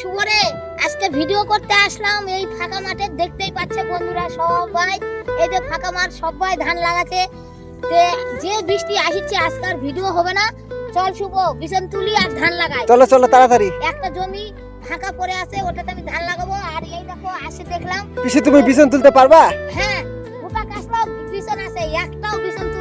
শুভরে আজকে ভিডিও করতে আসলাম। এই ফাঁকা মাঠে দেখতেই পাচ্ছে বন্ধুরা সবাই। এই যে ফাঁকা মাঠ সবাই ধান লাগাচ্ছে। তে যে বৃষ্টি আসছে আজকে আর ভিডিও হবে না। চল শুভ বিছন তুলি আর ধান লাগাই। চলো চলো তাড়াতাড়ি। একটা জমি ফাঁকা পড়ে আছে ওটাতে আমি ধান লাগাবো। আর এই দেখো আসে দেখলাম। পিসি তুমি বিছন তুলতে পারবা? হ্যাঁ গোটা কাশলাও বিছন আছে। বিছন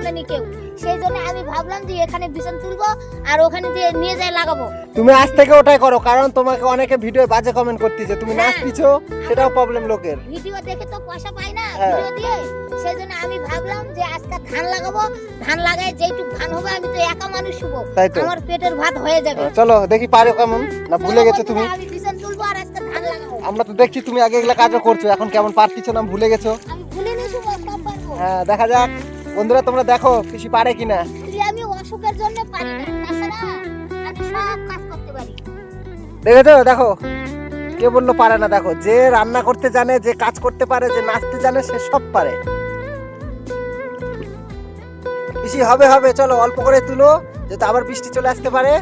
তুলেনি কেউ। সেই জন্য আমি ভাবলাম যে এখানে বিছন তুলবো আর ওখানে দিয়ে নিয়ে যাই লাগাবো। তুমি আজ থেকে ওটাই করো কারণ তোমাকে অনেকে ভিডিও বাজে কমেন্ট করতেছে তুমি হ্যাঁ। নাচতিছো সেটাও প্রবলেম লোকের। ভিডিও দেখে তো পয়সা পাই না হ্যাঁ। ভিডিও দিয়ে। সেই জন্য আমি ভাবলাম যে আজকে ধান লাগাবো। ধান লাগাই যেইটুক ধান হবে আমি তো একা মানুষ শুবো আমার পেটের ভাত হয়ে যাবে। চলো দেখি পারো কেমন। না ভুলে গেছো তুমি। আমি বিছন তুলবো আর আজকে ধান লাগাবো। আমরা তো দেখছি তুমি আগে এগুলা কাজও করছ এখন কেমন পারতিছো না ভুলে গেছো? আমি ভুলে নি সব পারব। হ্যাঁ দেখা যাক। বন্ধুরা তোমরা দেখো পিসি পারে কিনা। আমি অসুখের জন্য পারি না তাছাড়া আমি সব কাজ করতে পারি। দেখেছ? দেখো। কে বলল পারে না দেখো। যে রান্না করতে জানে যে কাজ করতে পারে যে নাচতে জানে সে সব পারে। পিসি হবে হবে চলো অল্প করে তুলো যাতে আবার বৃষ্টি চলে আসতে পারে।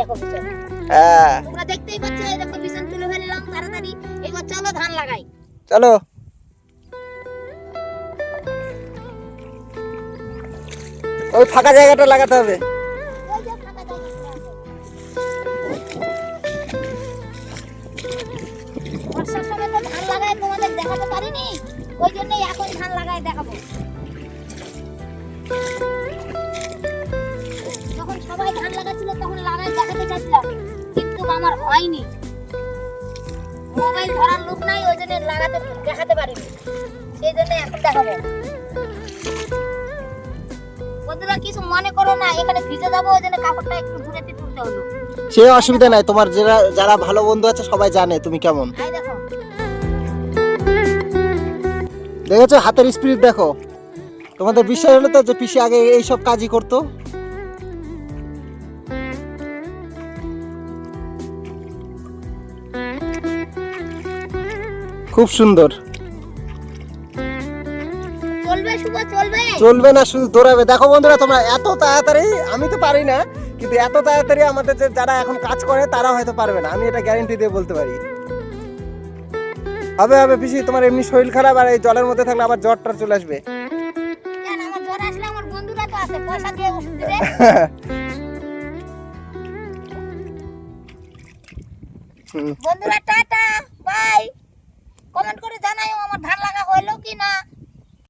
দেখো দেখো হ্যাঁ। তোমরা দেখতেই পাচ্ছ এই দেখো বিছন তুলে ফেললাম তাড়াতাড়ি এবার চলো ধান লাগাই। চলো। ওই ফাঁকা জায়গাটা লাগাতে হবে। বর্ষার সময় তো ধান লাগাই তোমাদের দেখাতে পারিনি ওই জন্যই এখন ধান লাগাই দেখাবো। যখন সবাই ধান লাগাচ্ছিল তখন লাগাই দেখাতে চাইছিলাম। কিন্তু আমার হয়নি। মোবাইল ধরার লোক নাই ওই জন্য লাগাতে দেখাতে পারিনি। সেই জন্য এখন দেখাবো বন্ধুরা কিছু মনে করো না এখানে ভিজে যাব ওই জন্য কাপড়টা একটু দূরেতে তুলতে হলো। সে অসুবিধা নাই তোমার যারা যারা ভালো বন্ধু আছে সবাই জানে তুমি কেমন। দেখেছ হাতের স্পিড দেখো। তোমাদের বিশ্বাস হলো তো যে পিসি আগে এইসব কাজই করতো। খুব সুন্দর। চলবে না শুধু দৌড়াবে। দেখো বন্ধুরা তোমরা এত তাড়াতাড়ি আমি তো পারি না কিন্তু এত তাড়াতাড়ি আমাদের যে যারা এখন কাজ করে তারা হয়তো পারবে না। আমি এটা গ্যারেন্টি দিয়ে বলতে পারি। হবে হবে পিসি তোমার এমনি শরীর খারাপ আর এই জলের মধ্যে থাকলে আবার জ্বর টর চলে আসবে বন্ধুরা টাটা। কমেন্ট করে জানাই আমার ধান লাগা হইল কি না